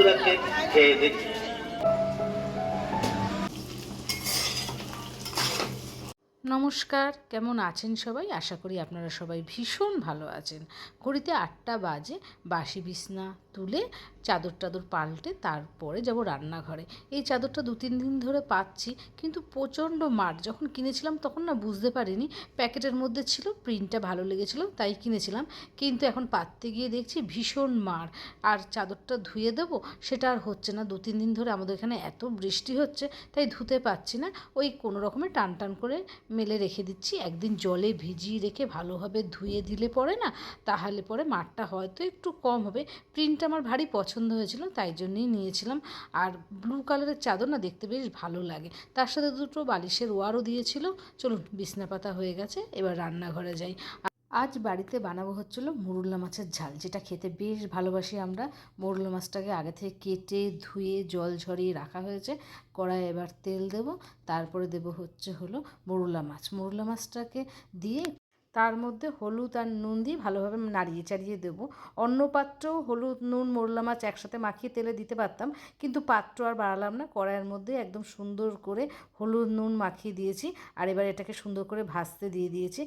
বন্ধুরাকে খেয়ে দেখি নমস্কার, কেমন আছেন সবাই? আশা করি আপনারা সবাই ভীষণ ভালো আছেন। ঘড়িতে আটটা বাজে বাসি বিছনা তুলে চাদর টাদর পাল্টে তারপরে যাব রান্নাঘরে। এই চাদরটা দু তিন দিন ধরে পাচ্ছি, কিন্তু প্রচণ্ড মার। যখন কিনেছিলাম তখন না বুঝতে পারিনি, প্যাকেটের মধ্যে ছিল, প্রিন্টটা ভালো লেগেছিল, তাই কিনেছিলাম। কিন্তু এখন পাততে গিয়ে দেখছি ভীষণ মার। আর চাদরটা ধুয়ে দেবো, সেটা আর হচ্ছে না। দু তিন দিন ধরে আমাদের এখানে এত বৃষ্টি হচ্ছে, তাই ধুতে পারছি না। ওই কোনো রকমে টান টান করে মেলে রেখে দিচ্ছি। একদিন জলে ভিজিয়ে রেখে ভালোভাবে ধুয়ে দিলে পরে না, তাহলে পরে মারটা হয়তো একটু কম হবে। প্রিন্টটা আমার ভারী পছন্দ হয়েছিল, তাই জন্যই নিয়েছিলাম। আর ব্লু কালারের চাদর না দেখতে বেশ ভালো লাগে। তার সাথে দুটো বালিশের ওয়ারও দিয়েছিল। চলুন, বিছনা পাতা হয়ে গেছে, এবার রান্নাঘরে যাই। আজ বাড়িতে বানাবো হচ্ছিল মুরুল্লা মাছের ঝাল, যেটা খেতে বেশ ভালোবাসি আমরা। মুরুল্লা মাছটাকে আগে থেকে কেটে, ধুয়ে, জল ঝরিয়ে রাখা হয়েছে। কড়াই এবার তেল দেব। তারপরে দেব হচ্ছে হলো মুরুল্লা মাছ। মুরুল্লা মাছটাকে দিয়ে তার মধ্যে হলুদ আর নুন দিয়ে ভালোভাবে নাড়িয়ে চাড়িয়ে দেবো। অন্য পাত্রেও হলুদ, নুন, মোরলা মাছ একসাথে মাখিয়ে তেলে দিতে পারতাম, কিন্তু পাত্র আর বাড়ালাম না। কড়াইয়ের মধ্যে একদম সুন্দর করে হলুদ, নুন মাখিয়ে দিয়েছি, আর এবার এটাকে সুন্দর করে ভাজতে দিয়ে দিয়েছি।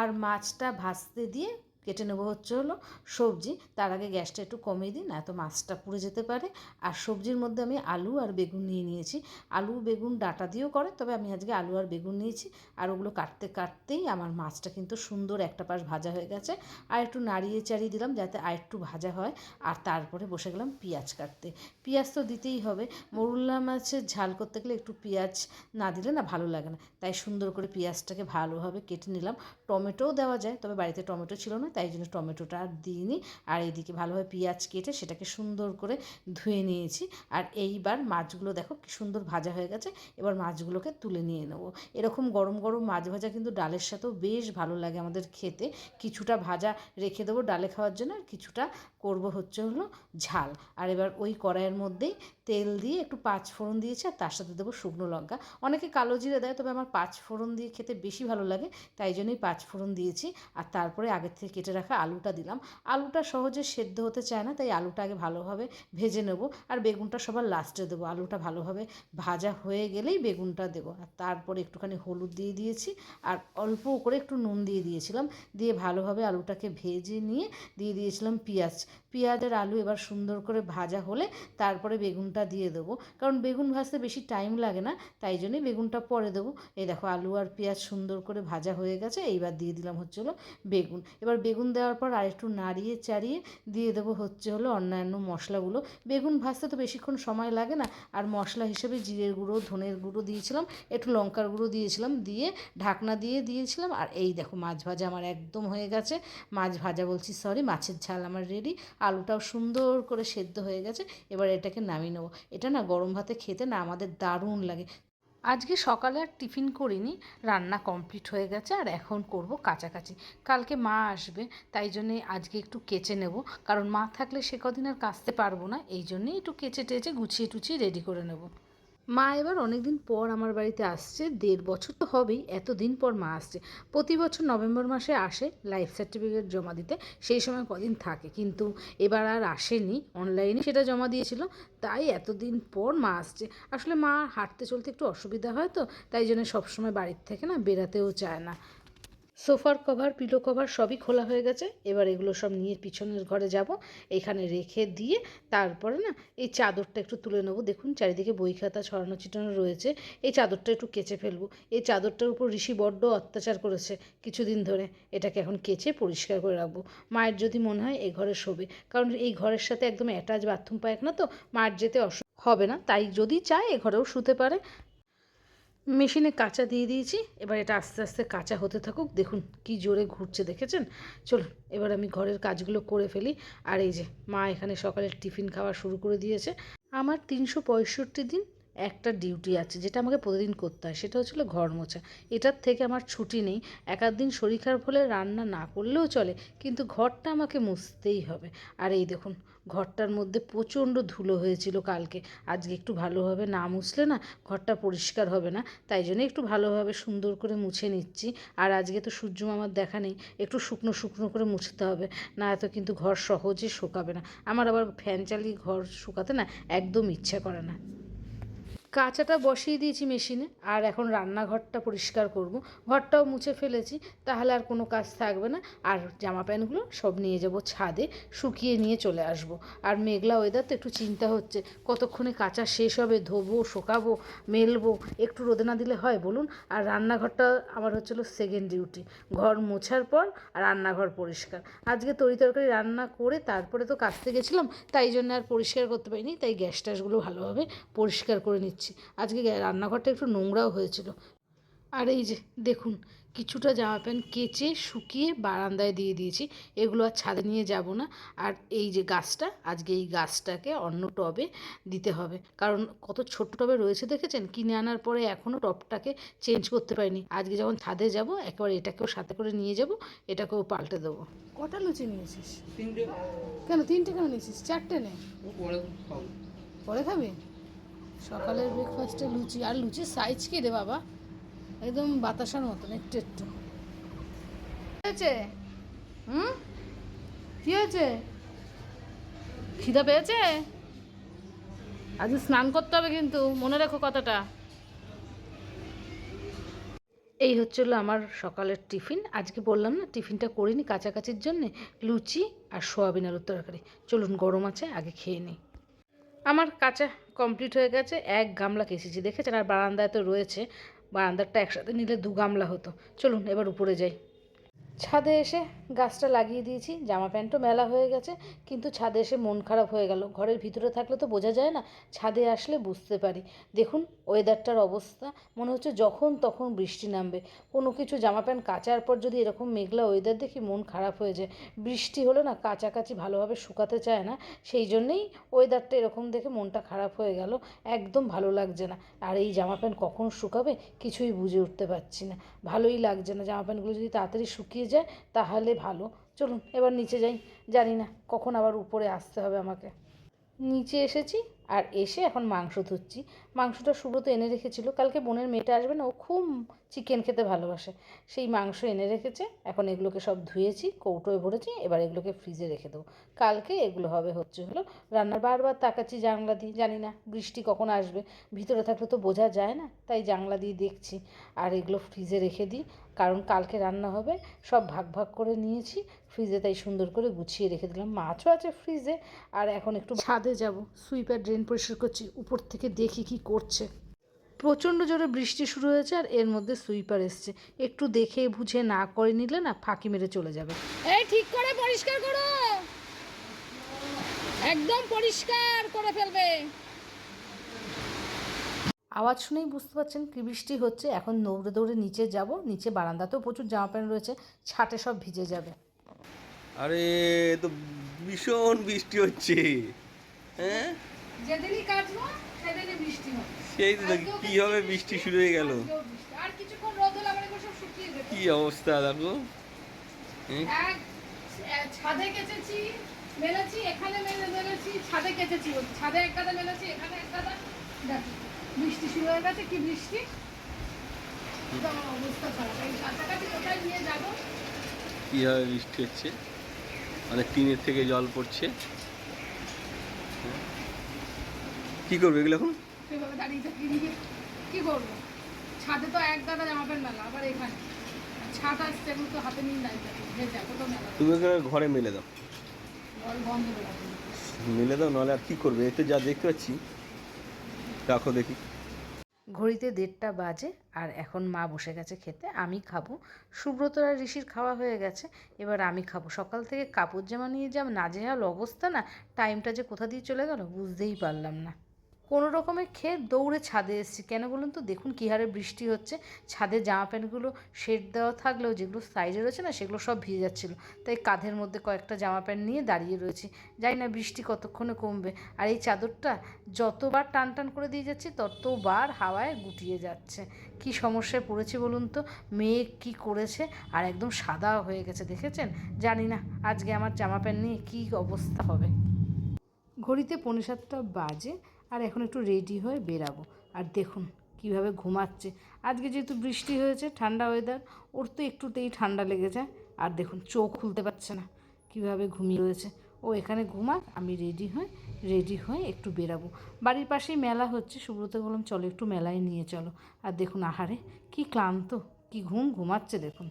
আর মাছটা ভাজতে দিয়ে কেটে নেব হচ্ছে হলো সবজি। তার আগে গ্যাসটা একটু কমিয়ে দিন না তো মাছটা পুড়ে যেতে পারে। আর সবজির মধ্যে আমি আলু আর বেগুন নিয়ে নিয়েছি। আলু, বেগুন, ডাটা দিয়েও করে, তবে আমি আজকে আলু আর বেগুন নিয়েছি। আর ওগুলো কাটতে কাটতেই আমার মাছটা কিন্তু সুন্দর একটা পাশ ভাজা হয়ে গেছে। আর একটু নাড়িয়ে চাড়িয়ে দিলাম যাতে আর একটু ভাজা হয়। আর তারপরে বসে গেলাম পেঁয়াজ কাটতে। পেঁয়াজ তো দিতেই হবে। মরুল্লা মাছের ঝাল করতে গেলে একটু পেঁয়াজ না দিলে না ভালো লাগে না। তাই সুন্দর করে পেঁয়াজটাকে ভালোভাবে কেটে নিলাম। টমেটোও দেওয়া যায়, তবে বাড়িতে টমেটো ছিল না। তাই জন্য টমেটোটা আর দিইনি। আর এইদিকে ভালোভাবে পেঁয়াজ কেটে সেটাকে সুন্দর করে ধুয়ে নিয়েছি। আর এইবার মাছগুলো দেখো কি সুন্দর ভাজা হয়ে গেছে। এবার মাছগুলোকে তুলে নিয়ে নেব। এরকম গরম গরম মাছ ভাজা কিন্তু ডালের সাথেও বেশ ভালো লাগে আমাদের খেতে। কিছুটা ভাজা রেখে দেবো ডালে খাওয়ার জন্য আর কিছুটা করব হচ্ছে হলো ঝাল। আর এবার ওই কড়াইয়ের মধ্যেই তেল দিয়ে একটু পাঁচ ফোড়ন দিয়েছি আর তার সাথে দেবো শুকনো লঙ্কা। অনেকে কালো জিরে দেয়, তবে আমার পাঁচ ফোড়ন দিয়ে খেতে বেশি ভালো লাগে, তাই জন্যই পাঁচ ফোড়ন দিয়েছি। আর তারপরে আগের থেকে কেটে রাখা আলুটা দিলাম। আলুটা সহজে সেদ্ধ হতে চায় না, তাই আলুটা আগে ভালোভাবে ভেজে নেব। আর বেগুনটা সবার লাস্টে দেবো, আলুটা ভালোভাবে ভাজা হয়ে গেলেই বেগুনটা দেবো। আর তারপরে একটুখানি হলুদ দিয়ে দিয়েছি, আর অল্প করে একটু নুন দিয়ে দিয়েছিলাম। দিয়ে ভালোভাবে আলুটাকে ভেজে নিয়ে দিয়ে দিয়েছিলাম পেঁয়াজ। পেঁয়াজের আলু এবার সুন্দর করে ভাজা হলে তারপরে বেগুনটা দিয়ে দেবো। কারণ বেগুন ভাজতে বেশি টাইম লাগে না, তাই জন্যই বেগুনটা পরে দেবো। এই দেখো আলু আর পেঁয়াজ সুন্দর করে ভাজা হয়ে গেছে, এইবার দিয়ে দিলাম হচ্ছে হলো বেগুন। এবার বেগুন দেওয়ার পর আরেকটু নাড়িয়ে চাড়িয়ে দিয়ে দেবো হচ্ছে হলো অন্যান্য মশলাগুলো। বেগুন ভাজতে তো বেশিক্ষণ সময় লাগে না, আর মশলা হিসেবে জিরের গুঁড়ো, ধনের গুঁড়ো দিয়েছিলাম, একটু লঙ্কার গুঁড়ো দিয়েছিলাম, দিয়ে ঢাকনা দিয়ে দিয়েছিলাম। আর এই দেখো মাছ ভাজা আমার একদম হয়ে গেছে। মাছ ভাজা বলছি সরি মাছের ঝাল আমার রেডি আলুটাও সুন্দর করে সেদ্ধ হয়ে গেছে, এবার এটাকে নামিয়ে নেব। এটা না গরম ভাতে খেতে না আমাদের দারুণ লাগে। আজকে সকালে আর টিফিন করিনি, রান্না কমপ্লিট হয়ে গেছে আর এখন করব কাছাকাছি কালকে মা আসবে, তাই জন্যে আজকে একটু কেচে নেব। কারণ মা থাকলে সে কদিন আর কাচতে পারব না, এই জন্যেই একটু কেচে টেচে গুছিয়ে টুছিয়ে রেডি করে নেব। মা এবার অনেকদিন পর আমার বাড়িতে আসছে, দেড় বছর তো হবেই, এতদিন পর মা আসছে। প্রতি বছর নভেম্বর মাসে আসে লাইফ সার্টিফিকেট জমা দিতে, সেই সময় কদিন থাকে, কিন্তু এবার আর আসেনি অনলাইনে সেটা জমা দিয়েছিল, তাই এতদিন পর মা আসছে। আসলে মা হাঁটতে চলতে একটু অসুবিধা হয় তো, তাই জন্য সবসময় বাড়ির থেকে না বেরাতেও চায় না। সোফার কভার, পিলো কভার সবই খোলা হয়ে গেছে। এবার এগুলো সব নিয়ে পিছনের ঘরে যাব। এখানে রেখে দিয়ে তারপরে না এই চাদরটা একটু তুলে নেব। দেখুন, চারিদিকে বই খাতা, ছড়ানো ছিটানো রয়েছে। এই চাদরটা একটু কেচে ফেলব। এই চাদরটার উপর ঋষি বড্ড অত্যাচার করেছে কিছুদিন ধরে। এটাকে এখন কেচে পরিষ্কার করে রাখব। মায়ের যদি মনে হয় এই ঘরে শোবে। কারণ এই ঘরের সাথে একদম অ্যাটাচ বাথরুম পায়খানা তো, মায়ের যেতে অসু হবে না। তাই যদি চায় এ ঘরেও শুতে পারে। মেশিনে কাঁচা দিয়ে দিয়েছি। এবার এটা আস্তে আস্তে কাঁচা হতে থাকুক। দেখুন কি জোরে ঘুরছে, দেখেছেন? চলুন, এবার আমি ঘরের কাজগুলো করে ফেলি। আর এই যে, মা এখানে সকালের টিফিন খাওয়া শুরু করে দিয়েছে। আমার তিনশো পঁয়ষট্টি দিন একটা ডিউটি আছে, যেটা আমাকে প্রতিদিন করতে হয়, সেটা হচ্ছিল ঘর মোছা। এটার থেকে আমার ছুটি নেই এক দিন শরীর খারাপ হলে রান্না না করলেও চলে, কিন্তু ঘরটা আমাকে মুছতেই হবে। আর এই দেখুন, ঘরটার মধ্যে প্রচণ্ড ধুলো হয়েছিল কালকে। আজকে একটু ভালোভাবে না মুছলে না ঘরটা পরিষ্কার হবে না, তাই জন্য একটু ভালোভাবে সুন্দর করে মুছে নিচ্ছি। আর আজকে তো সূর্য মামার দেখা নেই, একটু শুকনো শুকনো করে মুছতে হবে, না এত কিন্তু ঘর সহজে শুকাবে না। আমার আবার ফ্যান চালিয়ে ঘর শুকাতে না একদম ইচ্ছা করে না। কাঁচাটা বসিয়ে দিয়েছি মেশিনে, আর এখন রান্নাঘরটা পরিষ্কার করব। ঘরটাও মুছে ফেলেছি, তাহলে আর কোনো কাজ থাকবে না। আর জামা প্যান্টগুলো সব নিয়ে যাব ছাদে, শুকিয়ে নিয়ে চলে আসব। আর মেঘলা ওয়েদার তো একটু চিন্তা হচ্ছে, কতক্ষণে কাঁচা শেষ হবে, ধোবো, শোকাবো, মেলবো, একটু রোদে না দিলে হয়, বলুন? আর রান্নাঘরটা আমার হচ্ছিল সেকেন্ড ডিউটি ঘর মোছার পর আর রান্নাঘর পরিষ্কার। আজকে তরি তরকারি রান্না করে তারপরে তো কাচতে গেছিলাম, তাই জন্য আর পরিষ্কার করতে পারিনি, তাই গ্যাস ট্যাসগুলো ভালোভাবে পরিষ্কার করে নিচ্ছি। আজকে রান্নাঘরটা একটু নোংরাও হয়েছিল। আর এই যে দেখুন কিছুটা জামা প্যান্ট কেচে শুকিয়ে বারান্দায় দিয়ে দিয়েছি। এগুলো আর ছাদে নিয়ে যাব না। আর এই যে গাছটা আজকে এই গাছটাকে অন্য টবে দিতে হবে। কারণ কত ছোট টবে রয়েছে দেখেছেন? কিনে আনার পরে এখনও টবটাকে চেঞ্জ করতে পারিনি। আজকে যখন ছাদে যাব একবার এটাকেও সাথে করে নিয়ে যাব এটাকেও পাল্টে দেবো। কটা লুচি নিয়েছিস? তিনটে। কেন তিনটে কেন নিয়েছিস? চারটে নে। পরে খাবি? সকালের ব্রেকফাস্টে লুচি। আর লুচির সাইজ কি রে বাবা? একদম বাতাসার মতন, একটু একটু। হয়েছে? হুম? কি হয়েছে? খিদা পেয়েছে? আজ স্নান করতে হবে কিন্তু, মনে রেখো কথাটা। এই হচ্ছিল আমার সকালের টিফিন। আজকে বললাম না, টিফিনটা করিনি কাছাকাছির জন্যে। লুচি আর সোয়াবিন আলুর তরকারি। চলুন গরম আছে, আগে খেয়ে নিই। আমার কাঁচা কমপ্লিট হয়ে গেছে, এক গামলা কেসেছি, দেখেছেন? আর বারান্দায় তো রয়েছে, বারান্দারটা একসাথে নিলে দু গামলা হতো। চলুন, এবার উপরে যাই। ছাদে এসে গাছটা লাগিয়ে দিয়েছি, জামা প্যান্টও মেলা হয়ে গেছে, কিন্তু ছাদে এসে মন খারাপ হয়ে গেল। ঘরের ভিতরে থাকলে তো বোঝা যায় না, ছাদে আসলে বুঝতে পারি। দেখুন ওয়েদারটার অবস্থা, মনে হচ্ছে যখন তখন বৃষ্টি নামবে। কোনো কিছু জামা প্যান্ট কাচার পর যদি এরকম মেঘলা ওয়েদার দেখি, মন খারাপ হয়ে যায়। বৃষ্টি হলে না কাছাকাছি ভালোভাবে শুকাতে চায় না, সেই জন্যেই ওয়েদারটা এরকম দেখে মনটা খারাপ হয়ে গেল। একদম ভালো লাগছে না। আর এই জামা প্যান্ট কখন শুকাবে, কিছুই বুঝে উঠতে পারছি না। ভালোই লাগছে না। জামা প্যান্টগুলো যদি তাড়াতাড়ি শুকিয়ে যায়, তাহলে ভালো। চলুন, এবার নিচে যাই। জানি না, কখন আবার উপরে আসতে হবে আমাকে। নিচে এসেছি। আর এসে এখন মাংস ধুচ্ছি। মাংসটা সুব্রত এনে রেখেছিল। কালকে বোনের মেয়েটা আসবে না, ও খুব চিকেন খেতে ভালোবাসে। সেই মাংস এনে রেখেছে, এখন এগুলোকে সব ধুয়েছি, কৌটোয় ভরেছি, এবার এগুলোকে ফ্রিজে রেখে দেবো। কালকে এগুলো হবে হচ্ছে হলো রান্নার বারবার তাকাচ্ছি জানলা দিয়ে, জানি না বৃষ্টি কখন আসবে, ভিতরে থাকলে তো বোঝা যায় না, তাই জানলা দিয়ে দেখছি। আর এগুলো ফ্রিজে রেখে দিই, কারণ কালকে রান্না হবে, সব ভাগ ভাগ করে নিয়েছি ফ্রিজে তাই সুন্দর করে গুছিয়ে রেখে দিলাম। মাছও আছে ফ্রিজে আর এখন একটু ছাদে যাব। সুইপার ড্রেন পরিষ্কার করছি উপর থেকে দেখি কি করছে। প্রচণ্ড জোরে বৃষ্টি শুরু হয়েছে আর এর মধ্যে সুইপার এসছে। একটু দেখে বুঝে না করে নিলে না ফাঁকি মেরে চলে যাবে। এই ঠিক করে পরিষ্কার করো। একদম পরিষ্কার করে ফেলবে। আওয়াজ শুনেই বুঝতে পারছেন কি বৃষ্টি হচ্ছে। এখন দৌড়ে দৌড়ে নিচে যাব। নিচে বারান্দাতেও প্রচুর জামা প্যান্ট রয়েছে। ছাটে সব ভিজে যাবে। আরে তো ভীষণ বৃষ্টি হচ্ছে। হ্যাঁ? যেদিনই কাটবো সেদিনই বৃষ্টি হবে। সেই তো আজকেও কীভাবে বৃষ্টি, শুরু হয়ে গেল। আজকেও আর কিছুক্ষণ রোদ হলে আবার সব শুকিয়ে যাবে। কি অবস্থা দেখো হ্যাঁ? ছাদে কেচেছি মেলেছি এখানে মেলে মেলেছি ছাদে কেচেছি ছাদে এক গাদা মেলেছি এখানে এক গাদা। দেখো বৃষ্টি শুরু হয়ে গেছে কি বৃষ্টি? অবস্থা খারাপ। এই কাছাকাছি কোথায় নিয়ে যাব? কীভাবে বৃষ্টি হচ্ছে? অনেক টিনের থেকে জল পড়ছে? কি করবে এগুলো এখন? কি করব? ছাদে তো এক গাদা জামা প্যান্ট মেলা আবার এখানে। ছাদ আসছে এখন তো হাতে নিয়ে নাই ভেজা কোথাও মেলা। তুমি ঘরে মেলে দাও। বন্ধ মেলে দাও নাহলে আর কি করবে? এতে যা দেখতে পাচ্ছি রাখো দেখি। ঘড়িতে দেড়টা বাজে আর এখন মা বসে গেছে খেতে, আমি খাব। সুব্রত আর ঋষির খাওয়া হয়ে গেছে, এবার আমি খাব। সকাল থেকে কাপড় জামা নিয়ে যা নাজেহাল অবস্থা না টাইমটা যে কোথা দিয়ে চলে গেল বুঝতেই পারলাম না। কোনো রকমে খেয়ে দৌড়ে ছাদে এসেছি। কেন বলুন তো? দেখুন কী হারে বৃষ্টি হচ্ছে। ছাদের জামা প্যান্টগুলো শেড দেওয়া থাকলেও যেগুলো সাইডে রয়েছে না, সেগুলো সব ভিজে যাচ্ছিল। তাই কাঁধের মধ্যে কয়েকটা জামা প্যান্ট নিয়ে দাঁড়িয়ে রয়েছি। জানি না বৃষ্টি কতক্ষণে কমবে। আর এই চাদরটা যতবার টান টান করে দিয়ে যাচ্ছি, ততবার হাওয়ায় গুটিয়ে যাচ্ছে। কি সমস্যায় পড়েছি বলুন তো? মেয়ে কি করেছে? আর একদম সাদা হয়ে গেছে, দেখেছেন? জানি না আজকে আমার জামা প্যান্ট নিয়ে কী অবস্থা হবে। ঘড়িতে পৌনে সাতটা বাজে। আর এখন একটু রেডি হয়ে বেরাবো। আর দেখুন কীভাবে ঘুমাচ্ছে। আজকে যেহেতু বৃষ্টি হয়েছে, ঠান্ডা ওয়েদার ওর তো একটুতেই ঠান্ডা লেগে যায়। আর দেখুন চোখ খুলতে পারছে না, কীভাবে ঘুমিয়ে রয়েছে। ও এখানে ঘুমাক, আমি রেডি হয়ে রেডি হয়ে একটু বেরাবো। বাড়ির পাশেই মেলা হচ্ছে সুব্রত বললাম, চলো একটু মেলায় নিয়ে চলো। আর দেখুন, আহারে, কি ক্লান্ত, কি ঘুম ঘুমাচ্ছে দেখুন।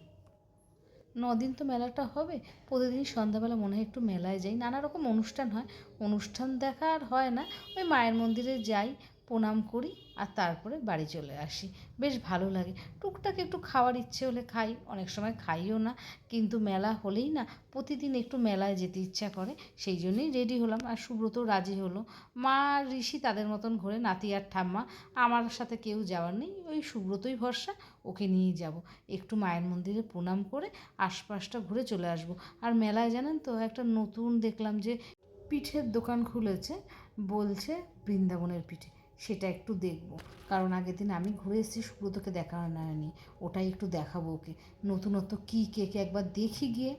দিন তো মেলাটা হবে। প্রতিদিন সন্ধ্যাবেলা মনে হয় একটু মেলায় যাই। নানা রকম অনুষ্ঠান হয়। অনুষ্ঠান দেখা আর হয় না। ওই মায়ের মন্দিরে যাই। প্রণাম করি আর তারপরে বাড়ি চলে আসি। বেশ ভালো লাগে। টুকটাক একটু খাওয়ার ইচ্ছে হলে খাই, অনেক সময় খাইও না। কিন্তু মেলা হলেই না, প্রতিদিন একটু মেলায় যেতে ইচ্ছা করে, সেই জন্যেই রেডি হলাম। আর সুব্রত রাজি হলো। মা ঋষি তাদের মতন ঘুরে, নাতি আর ঠাম্মা। আমার সাথে কেউ যাওয়ার নেই। ওই সুব্রতই ভরসা, ওকে নিয়ে যাব। একটু মায়ের মন্দিরে প্রণাম করে আশপাশটা ঘুরে চলে আসব। আর মেলায় জানেন তো, একটা নতুন দেখলাম যে পিঠের দোকান খুলেছে, বলছে বৃন্দাবনের পিঠে। সেটা একটু দেখব। কারণ আগের দিন আমি ঘুরে এসেছি, সুব্রতকে দেখানো হয়নি। ওটাই একটু দেখাবো ওকে। নতুনত্ব কী, কে একবার দেখি গিয়ে।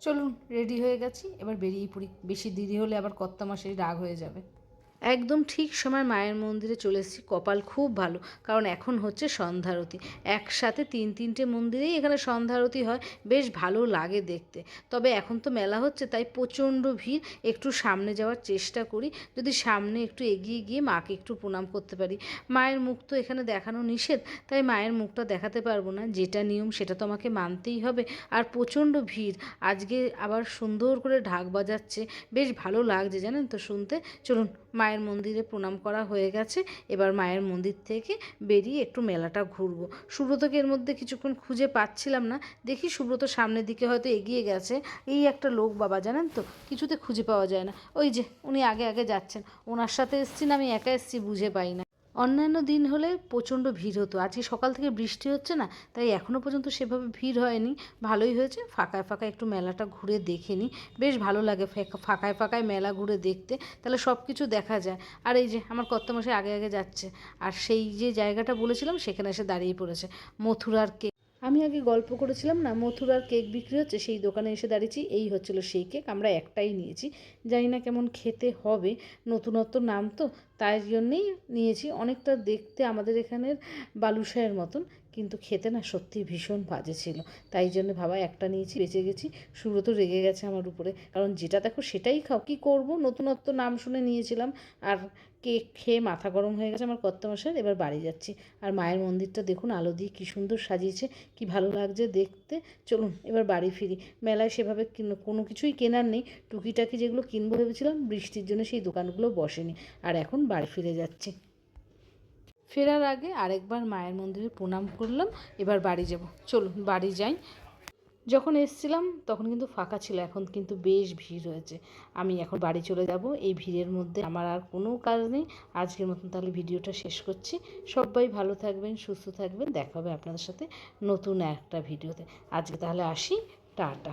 চলুন রেডি হয়ে গেছি। এবার বেরিয়ে পড়ি। বেশি দেরি হলে আবার কর্তা মাসেই রাগ হয়ে যাবে। একদম ঠিক সময় মায়ের মন্দিরে চলে এসেছি। কপাল খুব ভালো। কারণ এখন হচ্ছে সন্ধ্যারতি। একসাথে তিন, তিনটে মন্দিরেই এখানে সন্ধ্যারতি হয়। বেশ ভালো লাগে দেখতে। তবে এখন তো মেলা হচ্ছে, তাই প্রচণ্ড ভিড়। একটু সামনে যাওয়ার চেষ্টা করি। যদি সামনে একটু এগিয়ে গিয়ে মাকে একটু প্রণাম করতে পারি। মায়ের মুখ তো এখানে দেখানো নিষেধ। তাই মায়ের মুখটা দেখাতে পারব না। যেটা নিয়ম, সেটা তো আমাকে মানতেই হবে। আর প্রচণ্ড ভিড়। আজকে আবার সুন্দর করে ঢাক বাজাচ্ছে। বেশ ভালো লাগছে, জানেন তো শুনতে। চলুন, মায়ের মন্দিরে প্রণাম করা হয়ে গেছে। এবার মায়ের মন্দির থেকে বেরিয়ে একটু মেলাটা ঘুরবো। সুব্রতকে এর মধ্যে কিছুক্ষণ খুঁজে পাচ্ছিলাম না। দেখি সুব্রত সামনের দিকে হয়তো এগিয়ে গেছে। এই একটা লোক বাবা, জানেন তো? কিছুতে খুঁজে পাওয়া যায় না। ওই যে, উনি আগে আগে যাচ্ছেন। ওনার সাথে এসছি না, আমি একা এসছি, বুঝে পাই না। অন্যান্য দিন হলে প্রচণ্ড ভিড় হতো। আজকে সকাল থেকে বৃষ্টি হচ্ছে না, তাই এখনও পর্যন্ত সেভাবে ভিড় হয়নি। ভালোই হয়েছে, ফাঁকায় ফাঁকায় একটু মেলাটা ঘুরে দেখে নিই। বেশ ভালো লাগে ফেক- ফাঁকায় ফাঁকায় মেলা ঘুরে দেখতে। তাহলে সব কিছু দেখা যায়। আর এই যে আমার কর্তমশাই আগে আগে যাচ্ছে। আর সেই যে জায়গাটা বলেছিলাম, সেখানে এসে দাঁড়িয়ে পড়েছে। মথুরার কেক আমি আগে গল্প করেছিলাম না, মথুরার কেক বিক্রি হচ্ছে, সেই দোকানে এসে দাঁড়িয়েছি, এই হচ্ছিল সেই কেক, আমরা একটাই নিয়েছি। জানি না কেমন খেতে হবে, নতুনত্ব নাম তো, তাই জন্যেই নিয়েছি। অনেকটা দেখতে আমাদের এখানের বালুশাহের মতন। কিন্তু খেতে না সত্যি ভীষণ বাজে ছিল। তাই জন্য ভাবা একটা নিয়েছি, বেঁচে গেছি। সুব্রত রেগে গেছে আমার উপরে। কারণ যেটা দেখো সেটাই খাও। কী করব? নতুনত্ব নাম শুনে নিয়েছিলাম। আর কেক খেয়ে মাথা গরম হয়ে গেছে আমার কর্তমশাই। এবার বাড়ি যাচ্ছি। আর মায়ের মন্দিরটা দেখুন, আলো দিয়ে কী সুন্দর সাজিয়েছে, কি ভালো লাগছে দেখতে। চলুন, এবার বাড়ি ফিরি। মেলায় সেভাবে কোনো কিছুই কেনার নেই। টুকিটাকি যেগুলো কিনবো ভেবেছিলাম, বৃষ্টির জন্য সেই দোকানগুলো বসেনি। আর এখন বাড়ি ফিরে যাচ্ছি। ফেরার আগে আরেকবার মায়ের মন্দিরে প্রণাম করলাম, এবার বাড়ি যাব। চলুন, বাড়ি যাই। যখন এসছিলাম, তখন কিন্তু ফাঁকা ছিল, এখন কিন্তু বেশ ভিড় হয়েছে আমি এখন বাড়ি চলে যাব, এই ভিড়ের মধ্যে আমার আর কোনো কাজ নেই। আজকের মতন তাহলে ভিডিওটা শেষ করছি। সবাই ভালো থাকবেন, সুস্থ থাকবেন। দেখা হবে আপনাদের সাথে নতুন একটা ভিডিওতে। আজকে তাহলে আসি, টাটা।